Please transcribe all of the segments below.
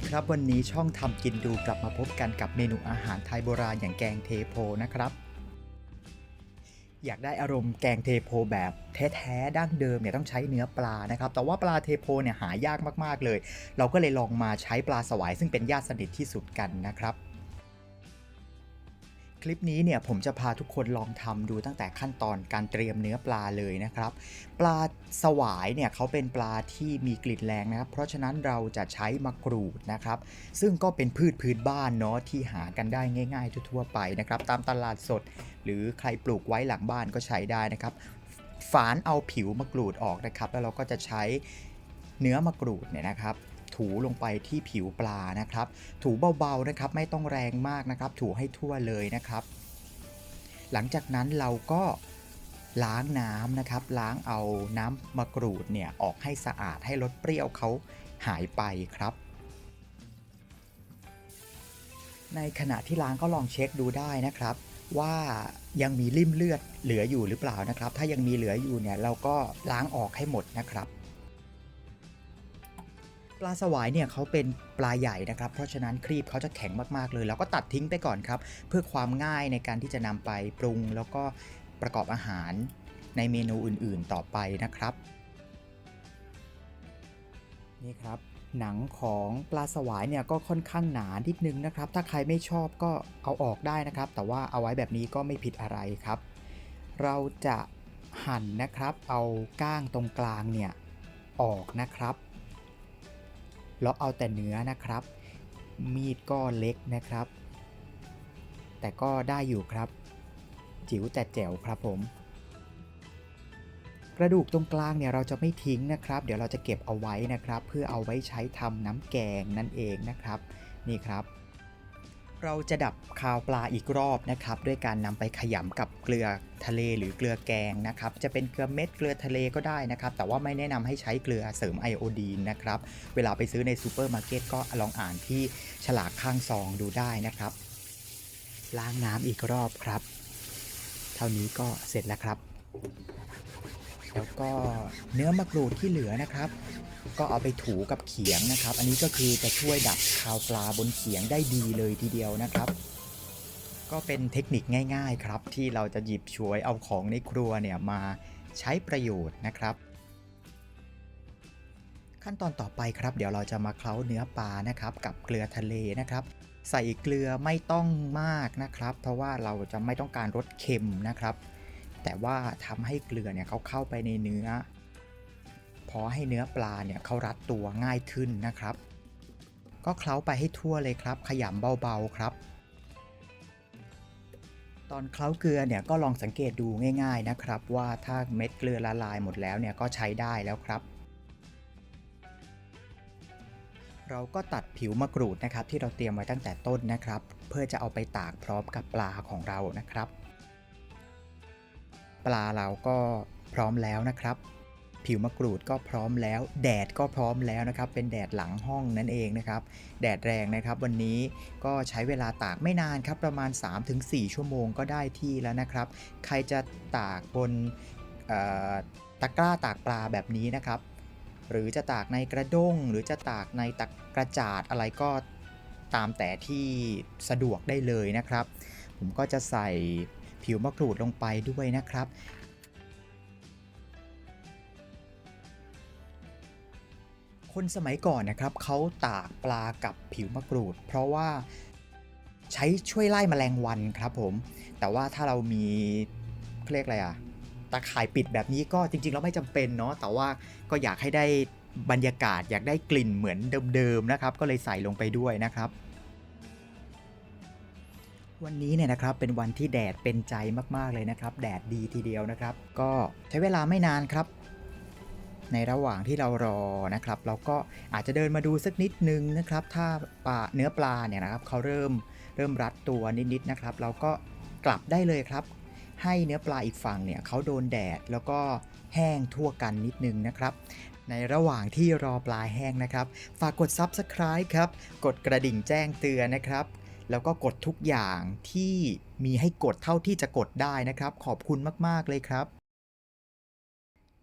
ดีครับวันนี้ช่องทำกินดูกลับมาพบกันกับเมนูอาหารไทยโบราณอย่างแกงเทโพนะครับ อยากได้อารมณ์แกงเทโพแบบแท้ๆดั้งเดิมเนี่ยต้องใช้เนื้อปลานะครับ แต่ว่าปลาเทโพเนี่ยหายากมากๆเลย เราก็เลยลองมาใช้ปลาสวายซึ่งเป็นญาติสนิทที่สุดกันนะครับ คลิปนี้เนี่ยผมจะพาทุกคนลองทำดูตั้งแต่ขั้นตอนการเตรียมเนื้อปลาเลยนะครับ ปลาสวายเนี่ยเขาเป็นปลาที่มีกลิ่นแรงนะครับ เพราะฉะนั้นเราจะใช้มะกรูดนะครับ ซึ่งก็เป็นพืชพื้นบ้านเนาะที่หากันได้ง่าย ๆ ทั่วๆไปนะครับ ตามตลาดสด หรือใครปลูกไว้หลังบ้านก็ใช้ได้นะครับ ฝานเอาผิวมะกรูดออกนะครับ แล้วเราก็จะใช้เนื้อมะกรูดเนี่ยนะครับ ถูลงไปที่ผิวปลานะครับ ถูเบาๆนะครับไม่ต้องแรงมากนะครับ ถูให้ทั่วเลยนะครับ หลังจากนั้นเราก็ล้างน้ำนะครับ ล้างเอาน้ำมะกรูดเนี่ยออกให้สะอาดให้รสเปรี้ยวเขาหายไปครับ ในขณะที่ล้างก็ลองเช็คดูได้นะครับ ว่ายังมีริ่มเลือดเหลืออยู่หรือเปล่านะครับ ถ้ายังมีเหลืออยู่เนี่ยเราก็ล้างออกให้หมดนะครับ ปลาสวายเนี่ยเขาเป็นปลาใหญ่นะครับ เพราะฉะนั้นครีบเขาจะแข็งมากๆเลยเราก็ตัดทิ้งไปก่อนครับ เพื่อความง่ายในการที่จะนำไปปรุง แล้วก็ประกอบอาหารในเมนูอื่นๆต่อไปนะครับ นี่ครับหนังของปลาสวายเนี่ยก็ค่อนข้างหนานิดนึงนะครับ ถ้าใครไม่ชอบก็เอาออกได้นะครับ แต่ว่าเอาไว้แบบนี้ก็ไม่ผิดอะไรครับ เราจะหั่นนะครับ เอาก้างตรงกลางเนี่ยออกนะครับ แล้วเอาแต่เนื้อนะครับ มีดก็เล็กนะครับ แต่ก็ได้อยู่ครับ จิ๋วแต่แจ๋วครับผม กระดูกตรงกลางเนี่ยเราจะไม่ทิ้งนะครับ เดี๋ยวเราจะเก็บเอาไว้นะครับ เพื่อเอาไว้ใช้ทำน้ำแกงนั่นเองนะครับ นี่ครับ เราจะดับคาวปลาอีกรอบนะครับด้วยการนำไปขยำกับเกลือทะเลหรือเกลือแกงนะครับจะเป็นเกลือเม็ดเกลือทะเลก็ได้นะครับแต่ว่าไม่แนะนำให้ใช้เกลือเสริมไอโอดีนนะครับเวลาไปซื้อในซูเปอร์มาร์เก็ตก็ลองอ่านที่ฉลากข้างซองดูได้นะครับ ล้างน้ำอีกรอบครับ เท่านี้ก็เสร็จแล้วครับ แล้วก็เนื้อมะกรูดที่เหลือนะครับ ก็เอาไปถูกับเขียงนะครับ อันนี้ก็คือจะช่วยดับคาวปลาบนเขียงได้ดีเลยทีเดียวนะครับ ก็เป็นเทคนิคง่าย ๆ ครับ ที่เราจะหยิบฉวยเอาของในครัวเนี่ยมาใช้ประโยชน์นะครับ ขั้นตอนต่อไปครับ เดี๋ยวเราจะมาเคล้าเนื้อปลานะครับ กับเกลือทะเลนะครับ ใส่เกลือไม่ต้องมากนะครับ เพราะว่าเราจะไม่ต้องการรสเค็มนะครับ แต่ว่าทำให้เกลือเนี่ยเขาเข้าไปในเนื้อ พอให้เนื้อปลาเนี่ยเขารัดตัวง่ายขึ้นนะครับ ก็เคล้าไปให้ทั่วเลยครับ ขยำเบาๆครับ ตอนเคล้าเกลือเนี่ยก็ลองสังเกตดูง่าย ๆนะครับ ว่าถ้าเม็ดเกลือละลายหมดแล้วเนี่ยก็ใช้ได้แล้วครับเราก็ตัดผิวมะกรูดนะครับ ที่เราเตรียมไว้ตั้งแต่ต้นนะครับ เพื่อจะเอาไปตากพร้อมกับปลาของเรานะครับ ปลาเราก็พร้อมแล้วนะครับ ผิวมะกรูดก็พร้อมแล้ว แดดก็พร้อมแล้วนะครับ เป็นแดดหลังห้องนั่นเองนะครับ แดดแรงนะครับ วันนี้ก็ใช้เวลาตากไม่นานครับ ประมาณ 3-4 ชั่วโมงก็ได้ที่แล้วนะครับ ใครจะตากบนตะกร้าตากปลาแบบนี้นะครับ หรือจะตากในกระด้ง หรือจะตากในตะกระจาดอะไรก็ตามแต่ที่สะดวกได้เลยนะครับ ผมก็จะใส่ผิวมะกรูดลงไปด้วยนะครับ คนสมัยก่อนนะครับเขาตากปลากับผิวมะกรูด เพราะว่าใช้ช่วยไล่แมลงวันครับผม แต่ว่าถ้าเรามีเรียกอะไรอะตาข่ายปิดแบบนี้ก็จริงๆแล้วไม่จำเป็นเนาะแต่ว่าก็อยากให้ได้บรรยากาศอยากได้กลิ่นเหมือนเดิมๆนะครับ ก็เลยใส่ลงไปด้วยนะครับ วันนี้เนี่ยนะครับเป็นวันที่แดดเป็นใจมากๆเลยนะครับ แดดดีทีเดียวนะครับ ก็ใช้เวลาไม่นานครับ ในระหว่างที่เรารอนะครับ เราก็อาจจะเดินมาดูสักนิดนึงนะครับ ถ้าปลาเนื้อปลาเนี่ยนะครับเขาเริ่มเริ่มรัดตัวนิดๆนะครับ เราก็กลับได้เลยครับ ให้เนื้อปลาอีกฝั่งเนี่ยเขาโดนแดดแล้วก็แห้งทั่วกันนิดนึงนะครับในระหว่างที่รอปลาแห้งนะครับ ฝากกด Subscribe ครับ กดกระดิ่งแจ้งเตือนนะครับ แล้วก็กดทุกอย่างที่มีให้กดเท่าที่จะกดได้นะครับ ขอบคุณมาก ๆ เลยครับ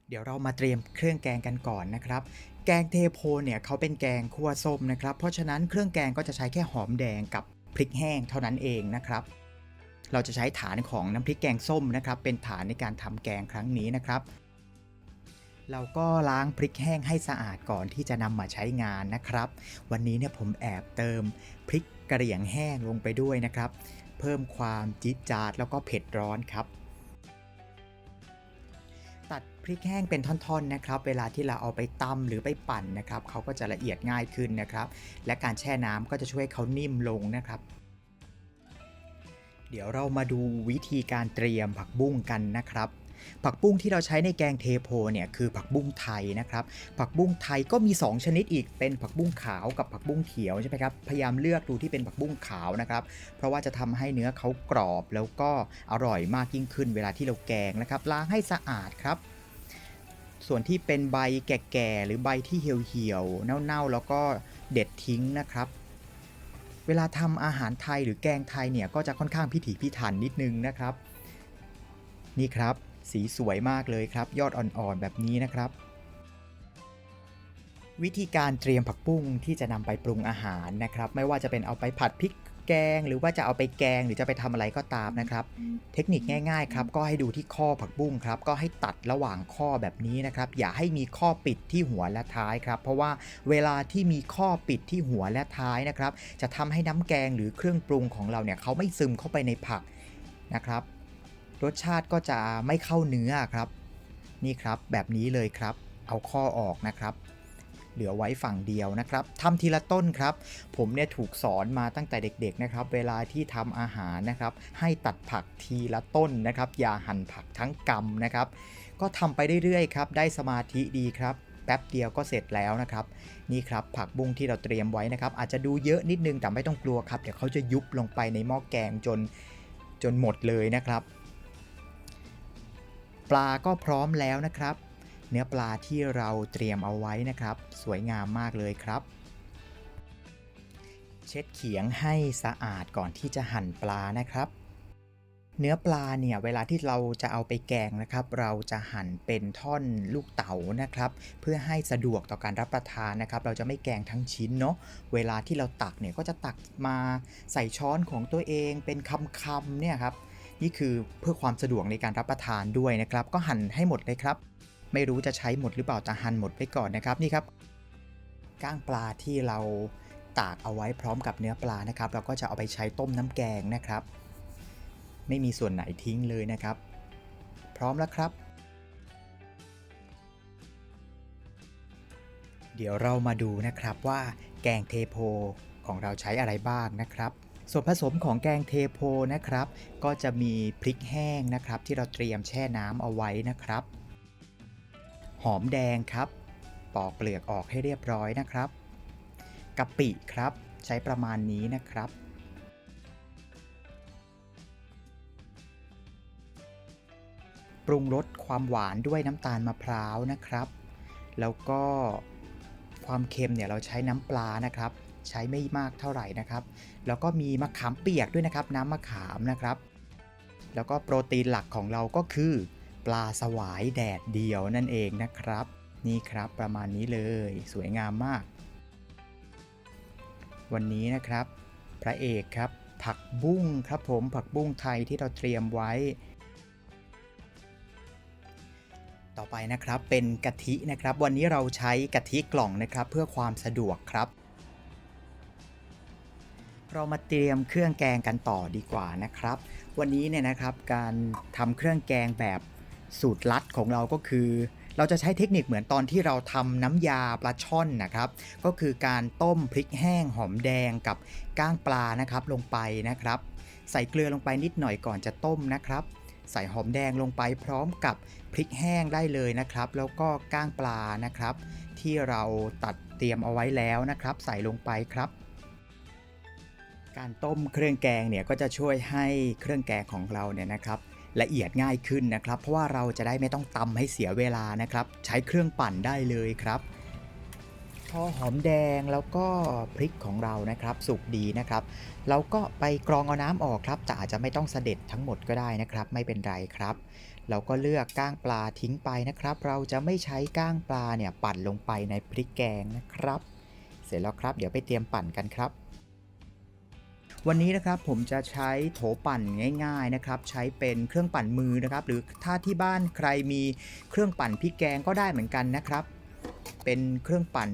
เดี๋ยวเรามาเตรียมเครื่องแกงกันก่อนนะครับ แกงเทโพเนี่ยเขาเป็นแกงคั่วส้มนะครับ เพราะฉะนั้นเครื่องแกงก็จะใช้แค่หอมแดงกับพริกแห้งเท่านั้นเองนะครับ เราจะใช้ฐานของน้ำพริกแกงส้มนะครับ เป็นฐานในการทำแกงครั้งนี้นะครับ เราก็ล้างพริกแห้งให้สะอาดก่อนที่จะนำมาใช้งานนะครับ วันนี้เนี่ยผมแอบเติมพริกกระเหรี่ยงแห้งลงไปด้วยนะครับ เพิ่มความจี๊ดจ๊าดแล้วก็เผ็ดร้อนครับ พริกแห้งเป็นท่อนๆนะครับเวลาที่เราเอาไปตำหรือไปปั่นนะครับเขาก็จะละเอียดง่ายขึ้นนะครับ และการแช่น้ำก็จะช่วยเขานิ่มลงนะครับ เดี๋ยวเรามาดูวิธีการเตรียมผักบุ้งกันนะครับผักบุ้งที่เราใช้ในแกงเทโพเนี่ยคือผักบุ้งไทยนะครับ ผักบุ้งไทยก็มี 2 ชนิดอีกเป็นผักบุ้งขาวกับผักบุ้งเขียวใช่ไหมครับพยายามเลือกดูที่เป็นผักบุ้งขาวนะครับ เพราะว่าจะทำให้เนื้อเขากรอบแล้วก็อร่อยมากยิ่งขึ้นเวลาที่เราแกงนะครับล้างให้สะอาดครับ ส่วนที่เป็นใบแก่ๆหรือใบที่เหี่ยวๆเน่าๆ แล้วก็เด็ดทิ้งนะครับ เวลาทำอาหารไทยหรือแกงไทยเนี่ยก็จะค่อนข้างพิถีพิถันนิดนึงนะครับ นี่ครับสีสวยมากเลยครับ ยอดอ่อนๆแบบนี้นะครับ วิธีการเตรียมผักบุ้งที่จะนำไปปรุงอาหารนะครับ ไม่ว่าจะเป็นเอาไปผัดพริก แกง หรือว่าจะเอาไปแกงหรือจะไปทำอะไรก็ตามนะครับ เทคนิคง่ายๆครับก็ให้ดูที่ข้อผักบุ้งครับก็ให้ตัดระหว่างข้อแบบนี้นะครับ อย่าให้มีข้อปิดที่หัวและท้ายครับ เพราะว่าเวลาที่มีข้อปิดที่หัวและท้ายนะครับ จะทำให้น้ำแกงหรือเครื่องปรุงของเราเนี่ยเขาไม่ซึมเข้าไปในผักนะครับ รสชาติก็จะไม่เข้าเนื้อครับ นี่ครับแบบนี้เลยครับ เอาข้อออกนะครับ เหลือไว้ฝั่งเดียวนะครับทำทีละต้นครับ ผมเนี่ยถูกสอนมาตั้งแต่เด็กๆนะครับ เวลาที่ทำอาหารนะครับ ให้ตัดผักทีละต้นนะครับ อย่าหั่นผักทั้งกำนะครับ ก็ทำไปเรื่อยๆครับ ได้สมาธิดีครับแป๊บเดียวก็เสร็จแล้วนะครับ นี่ครับผักบุ้งที่เราเตรียมไว้นะครับ อาจจะดูเยอะนิดนึงแต่ไม่ต้องกลัวครับ เดี๋ยวเขาจะยุบลงไปในหม้อแกงจนจนหมดเลยนะครับ ปลาก็พร้อมแล้วนะครับ เนื้อปลาที่เราเตรียมเอาไว้นะครับ สวยงามมากเลยครับ เช็ดเขียงให้สะอาดก่อนที่จะหั่นปลานะครับ เนื้อปลาเนี่ยเวลาที่เราจะเอาไปแกงนะครับ เราจะหั่นเป็นท่อนลูกเต๋านะครับ เพื่อให้สะดวกต่อการรับประทานนะครับ เราจะไม่แกงทั้งชิ้นเนาะเวลาที่เราตักเนี่ยก็จะตักมาใส่ช้อนของตัวเองเป็นคำๆเนี่ยครับนี่คือเพื่อความสะดวกในการรับประทานด้วยนะครับ ก็หั่นให้หมดเลยครับ ไม่รู้จะใช้หมดหรือเปล่าแต่หั่นหมดไปก่อนนะครับนี่ครับก้างปลาที่เราตากเอาไว้พร้อมกับเนื้อปลานะครับเราก็จะเอาไปใช้ต้มน้ำแกงนะครับ ไม่มีส่วนไหนทิ้งเลยนะครับ พร้อมแล้วครับ เดี๋ยวเรามาดูนะครับว่าแกงเทโพของเราใช้อะไรบ้างนะครับ ส่วนผสมของแกงเทโพนะครับ ก็จะมีพริกแห้งนะครับ ที่เราเตรียมแช่น้ำเอาไว้นะครับ หอมแดงครับ ปอกเปลือกออกให้เรียบร้อยนะครับกะปิครับ ใช้ประมาณนี้นะครับ ปรุงรสความหวานด้วยน้ำตาลมะพร้าวนะครับ แล้วก็ความเค็มเนี่ยเราใช้น้ำปลานะครับ ใช้ไม่มากเท่าไหร่นะครับ แล้วก็มีมะขามเปียกด้วยนะครับ น้ำมะขามนะครับ แล้วก็โปรตีนหลักของเราก็คือ ปลาสวายแดดเดียวนั่นเองนะครับ นี่ครับประมาณนี้เลยสวยงามมาก วันนี้นะครับ พระเอกครับ ผักบุ้งครับผมผักบุ้งไทยที่เราเตรียมไว้ ต่อไปนะครับเป็นกะทินะครับ วันนี้เราใช้กะทิกล่องนะครับ เพื่อความสะดวกครับเรามาเตรียมเครื่องแกงกันต่อดีกว่านะครับ วันนี้เนี่ยนะครับการทำเครื่องแกงแบบ สูตรลัดของเราก็คือ เราจะใช้เทคนิคเหมือนตอนที่เราทำน้ำยาปลาช่อนนะครับ ก็คือการต้มพริกแห้งหอมแดงกับก้างปลานะครับลงไปนะครับ ใส่เกลือลงไปนิดหน่อยก่อนจะต้มนะครับ ใส่หอมแดงลงไปพร้อมกับพริกแห้งได้เลยนะครับ แล้วก็ก้างปลานะครับ ที่เราตัดเตรียมเอาไว้แล้วนะครับ ใส่ลงไปครับการต้มเครื่องแกงเนี่ยก็จะช่วยให้เครื่องแกงของเราเนี่ยนะครับ ละเอียดง่ายขึ้นนะครับ เพราะว่าเราจะได้ไม่ต้องตำให้เสียเวลานะครับ ใช้เครื่องปั่นได้เลยครับพอหอมแดงแล้วก็พริกของเรานะครับ สุกดีนะครับเราก็ไปกรองเอาน้ำออกครับแต่อาจจะไม่ต้องเสด็จทั้งหมดก็ได้นะครับ ไม่เป็นไรครับ เราก็เลือกก้างปลาทิ้งไปนะครับ เราจะไม่ใช้ก้างปลาเนี่ยปั่นลงไปในพริกแกงนะครับ เสร็จแล้วครับ เดี๋ยวไปเตรียมปั่นกันครับ วันนี้นะครับผมจะใช้โถปั่นง่ายๆนะครับใช้เป็นเครื่องปั่นมือนะครับ หรือถ้าที่บ้านใครมีเครื่องปั่นพริกแกงก็ได้เหมือนกันนะครับ เป็นเครื่องปั่น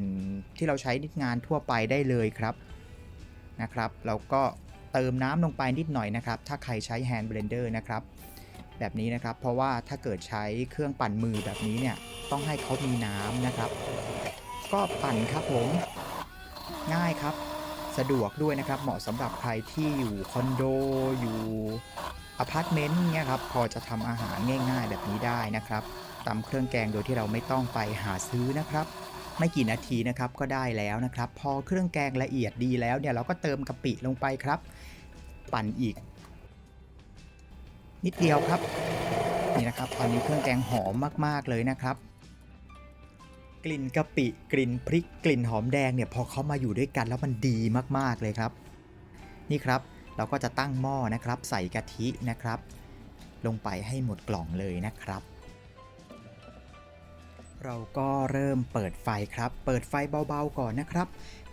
ที่เราใช้งานทั่วไปได้เลยครับนะครับเราก็เติมน้ำลงไปนิดหน่อยนะครับ ถ้าใครใช้แฮนด์เบลนเดอร์นะครับแบบนี้นะครับ เพราะว่าถ้าเกิดใช้เครื่องปั่นมือแบบนี้เนี่ยต้องให้เขามีน้ำนะครับ ก็ปั่นครับผมง่ายครับ สะดวกด้วยนะครับ เหมาะสำหรับใครที่อยู่คอนโดอยู่อพาร์ตเมนต์เนี่ยครับพอจะทำอาหารง่ายๆ แบบนี้ได้นะครับตำเครื่องแกงโดยที่เราไม่ต้องไปหาซื้อนะครับ ไม่กี่นาทีนะครับก็ได้แล้วนะครับ พอเครื่องแกงละเอียดดีแล้วเนี่ยเราก็เติมกะปิลงไปครับ ปั่นอีก นิดเดียวครับนี่นะครับตอนนี้เครื่องแกงหอมมากๆเลยนะครับ กลิ่นกะปิกลิ่นพริกกลิ่นหอมแดงเนี่ยพอเขามาอยู่ด้วยกันแล้วมันดีมากๆเลยครับ นี่ครับเราก็จะตั้งหม้อนะครับ ใส่กะทินะครับ ลงไปให้หมดกล่องเลยนะครับ เราก็เริ่มเปิดไฟครับ เปิดไฟเบาๆก่อนนะครับ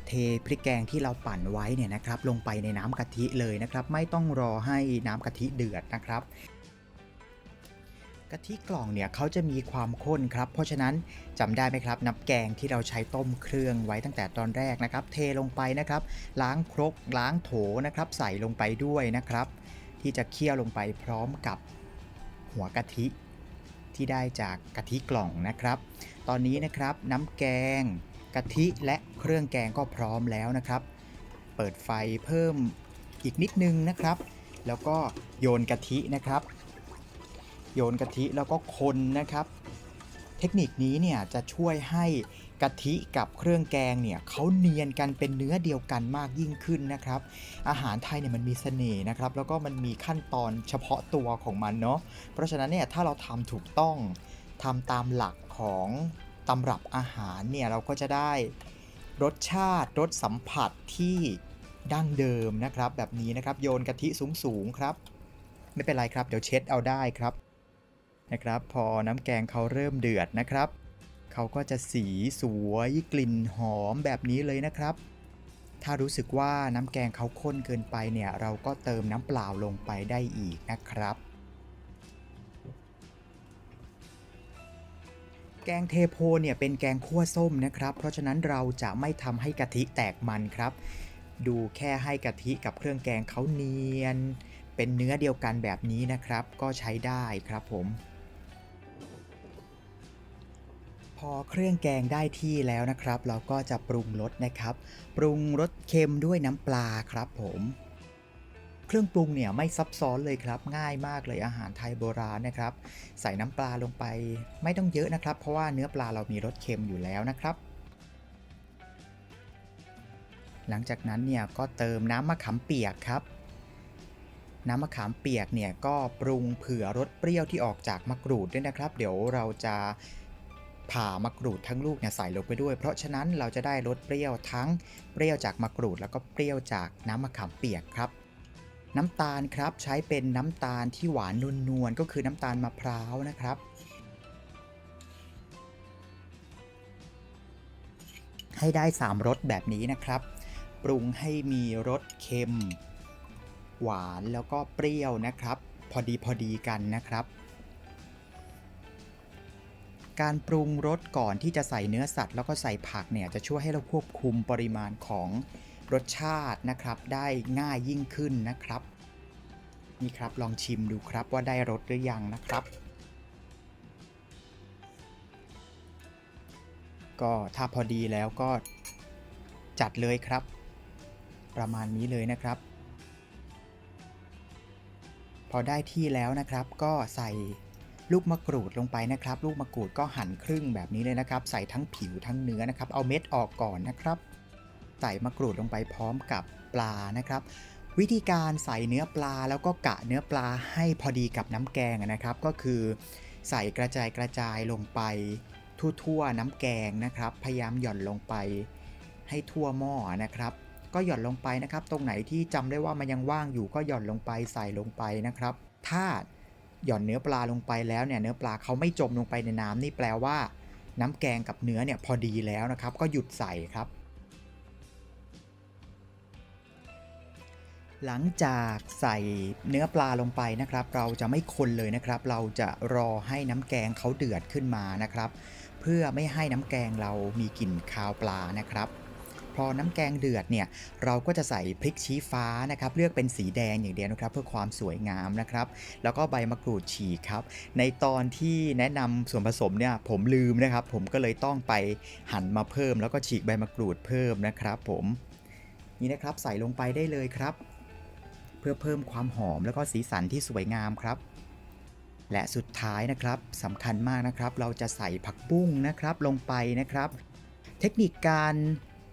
เทพริกแกงที่เราปั่นไว้เนี่ยนะครับ ลงไปในน้ำกะทิเลยนะครับ ไม่ต้องรอให้น้ำกะทิเดือดนะครับ กะทิกล่องเนี่ยเขาจะมีความข้นครับ เพราะฉะนั้นจำได้ไหมครับ น้ำแกงที่เราใช้ต้มเครื่องไว้ตั้งแต่ตอนแรกนะครับ เทลงไปนะครับ ล้างครกล้างโถนะครับ ใส่ลงไปด้วยนะครับ ที่จะเคี่ยวลงไปพร้อมกับหัวกะทิ ที่ได้จากกะทิกล่องนะครับ ตอนนี้นะครับน้ำแกงกะทิและเครื่องแกงก็พร้อมแล้วนะครับ เปิดไฟเพิ่มอีกนิดนึงนะครับ แล้วก็โยนกะทินะครับ โยนกะทิแล้วก็คนนะครับ เทคนิคนี้เนี่ยจะช่วยให้กะทิกับเครื่องแกงเนี่ยเขาเนียนกันเป็นเนื้อเดียวกันมากยิ่งขึ้นนะครับ อาหารไทยเนี่ยมันมีเสน่ห์นะครับ แล้วก็มันมีขั้นตอนเฉพาะตัวของมันเนาะเพราะฉะนั้นเนี่ยถ้าเราทำถูกต้องทำตามหลักของตำรับอาหารเนี่ยเราก็จะได้รสชาติรสสัมผัสที่ดั้งเดิมนะครับ แบบนี้นะครับโยนกะทิสูงๆครับ ไม่เป็นไรครับ เดี๋ยวเช็ดเอาได้ครับ นะครับ พอน้ำแกงเขาเริ่มเดือดนะครับ เขาก็จะสีสวยกลิ่นหอมแบบนี้เลยนะครับ ถ้ารู้สึกว่าน้ำแกงเขาข้นเกินไปเนี่ยเราก็เติมน้ำเปล่าลงไปได้อีกนะครับ แกงเทโพเนี่ยเป็นแกงคั่วส้มนะครับ เพราะฉะนั้นเราจะไม่ทำให้กะทิแตกมันครับดูแค่ให้กะทิกับเครื่องแกงเขาเนียน เป็นเนื้อเดียวกันแบบนี้นะครับ ก็ใช้ได้ครับผม พอเครื่องแกงได้ที่แล้วนะครับ เราก็จะปรุงรสนะครับ ปรุงรสเค็มด้วยน้ำปลาครับผม เครื่องปรุงเนี่ยไม่ซับซ้อนเลยครับ ง่ายมากเลยอาหารไทยโบราณนะครับ ใส่น้ำปลาลงไป ไม่ต้องเยอะนะครับ เพราะว่าเนื้อปลาเรามีรสเค็มอยู่แล้วนะครับ หลังจากนั้นเนี่ยก็เติมน้ำมะขามเปียกครับน้ำมะขามเปียกเนี่ยก็ปรุงเผื่อรสเปรี้ยวที่ออกจากมะกรูดด้วยนะครับ เดี๋ยวเราจะ ผ่ามะกรูดทั้งลูกเนี่ยใส่ลงไปด้วย เพราะฉะนั้นเราจะได้รสเปรี้ยวทั้งเปรี้ยวจากมะกรูด แล้วก็เปรี้ยวจากน้ำมะขามเปียกครับ น้ำตาลครับใช้เป็นน้ำตาลที่หวานนวลๆก็คือน้ำตาลมะพร้าวนะครับให้ได้ 3รสแบบนี้นะครับ ปรุงให้มีรสเค็ม หวานแล้วก็เปรี้ยวนะครับ พอดีพอดีกันนะครับ การปรุงรสก่อนที่จะใส่เนื้อสัตว์ แล้วก็ใส่ผักเนี่ยจะช่วยให้เราควบคุมปริมาณของรสชาตินะครับ ได้ง่ายยิ่งขึ้นนะครับนี่ครับลองชิมดูครับว่าได้รสหรือยังนะครับ ก็ถ้าพอดีแล้วก็จัดเลยครับ ประมาณนี้เลยนะครับ พอได้ที่แล้วนะครับก็ใส่ ลูกมะกรูดลงไปนะครับ ลูกมะกรูดก็หั่นครึ่งแบบนี้เลยนะครับ ใส่ทั้งผิวทั้งเนื้อนะครับ เอาเม็ดออกก่อนนะครับ ใส่มะกรูดลงไปพร้อมกับปลานะครับวิธีการใส่เนื้อปลาแล้วก็กะเนื้อปลาให้พอดีกับน้ำแกงนะครับ ก็คือใส่กระจายกระจายลงไปทั่วๆน้ำแกงนะครับ พยายามหย่อนลงไปให้ทั่วหม้อนะครับ ก็หย่อนลงไปนะครับ ตรงไหนที่จำได้ว่ามันยังว่างอยู่ก็หย่อนลงไปใส่ลงไปนะครับ ถ้า หย่อนเนื้อปลาลงไปแล้วเนี่ยเนื้อปลาเขาไม่จมลงไปในน้ำนี่แปลว่า น้ำแกงกับเนื้อเนี่ยพอดีแล้วนะครับ ก็หยุดใส่ครับ หลังจากใส่เนื้อปลาลงไปนะครับ เราจะไม่คนเลยนะครับ เราจะรอให้น้ำแกงเขาเดือดขึ้นมานะครับ เพื่อไม่ให้น้ำแกงเรามีกลิ่นคาวปลานะครับ พอน้ำแกงเดือดเนี่ยเราก็จะใส่พริกชี้ฟ้านะครับเลือกเป็นสีแดงอย่างเดียวนะครับ เพื่อความสวยงามนะครับ แล้วก็ใบมะกรูดฉีกครับ ในตอนที่แนะนำส่วนผสมเนี่ยผมลืมนะครับ ผมก็เลยต้องไปหั่นมาเพิ่ม แล้วก็ฉีกใบมะกรูดเพิ่มนะครับ ผมนี่นะครับใส่ลงไปได้เลยครับ เพื่อเพิ่มความหอมแล้วก็สีสันที่สวยงามครับและสุดท้ายนะครับสำคัญมากนะครับ เราจะใส่ผักบุ้งนะครับลงไปนะครับ เทคนิคการ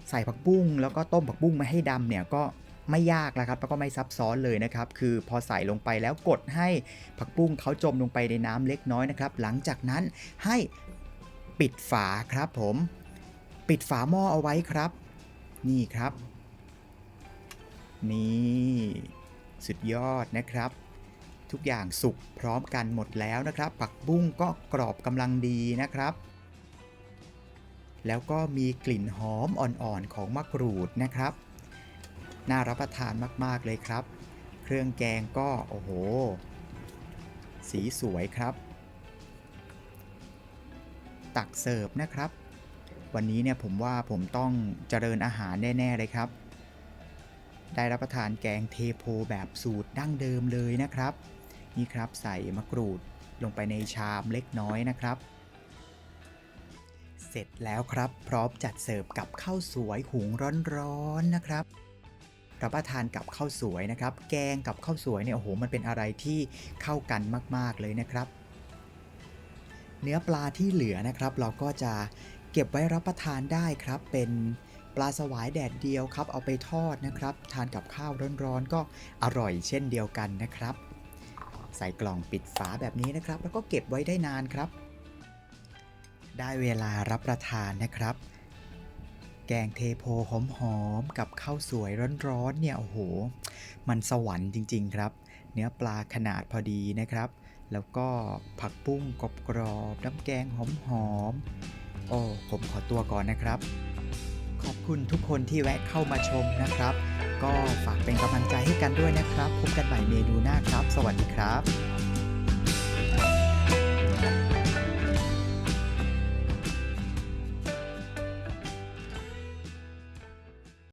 ใส่ผักบุ้งแล้วก็ต้มผักบุ้งไม่ให้ดำเนี่ยก็ไม่ยากแล้วครับแล้วก็ไม่ซับซ้อนเลยนะครับ คือพอใส่ลงไปแล้วกดให้ผักบุ้งเขาจมลงไปในน้ำเล็กน้อยนะครับ หลังจากนั้นให้ปิดฝาครับผม ปิดฝาหม้อเอาไว้ครับ นี่ครับ นี่ สุดยอดนะครับ ทุกอย่างสุกพร้อมกันหมดแล้วนะครับ ผักบุ้งก็กรอบกำลังดีนะครับ แล้วก็มีกลิ่นหอมอ่อนๆของมะกรูดนะครับ น่ารับประทานมากๆเลยครับ เครื่องแกงก็โอ้โห สีสวยครับ ตักเสิร์ฟนะครับ วันนี้เนี่ยผมว่าผมต้องเจริญอาหารแน่ๆเลยครับ ได้รับประทานแกงเทโพแบบสูตรดั้งเดิมเลยนะครับ นี่ครับใส่มะกรูดลงไปในชามเล็กน้อยนะครับ ร็จแล้วครับ พร้อมจัดเสิร์ฟกับข้าวสวยหุงร้อนๆนะครับรับประทานกับข้าวสวยนะครับ แกงกับข้าวสวยเนี่ยโอ้โหมันเป็นอะไรที่เข้ากันมาก ๆเลยนะครับ เนื้อปลาที่เหลือนะครับ เราก็จะเก็บไว้รับประทานได้ครับ เป็นปลาสวายแดดเดียวครับ เอาไปทอดนะครับ ทานกับข้าวร้อนๆ ก็อร่อยเช่นเดียวกันนะครับ ใส่กล่องปิดฝาแบบนี้นะครับ แล้วก็เก็บไว้ได้นานครับ ได้เวลารับประทานนะครับ แกงเทโพหอมๆกับข้าวสวยร้อนๆเนี่ยโอ้โห มันสวรรค์จริง ๆ ครับ เนื้อปลาขนาดพอดีนะครับ แล้วก็ผักปุ้งกรอบๆน้ำแกงหอมๆโอ้ผมขอตัวก่อนนะครับ ขอบคุณทุกคนที่แวะเข้ามาชมนะครับ ก็ฝากเป็นกำลังใจให้กันด้วยนะครับพบกันใหม่เมนูหน้าครับ สวัสดีครับ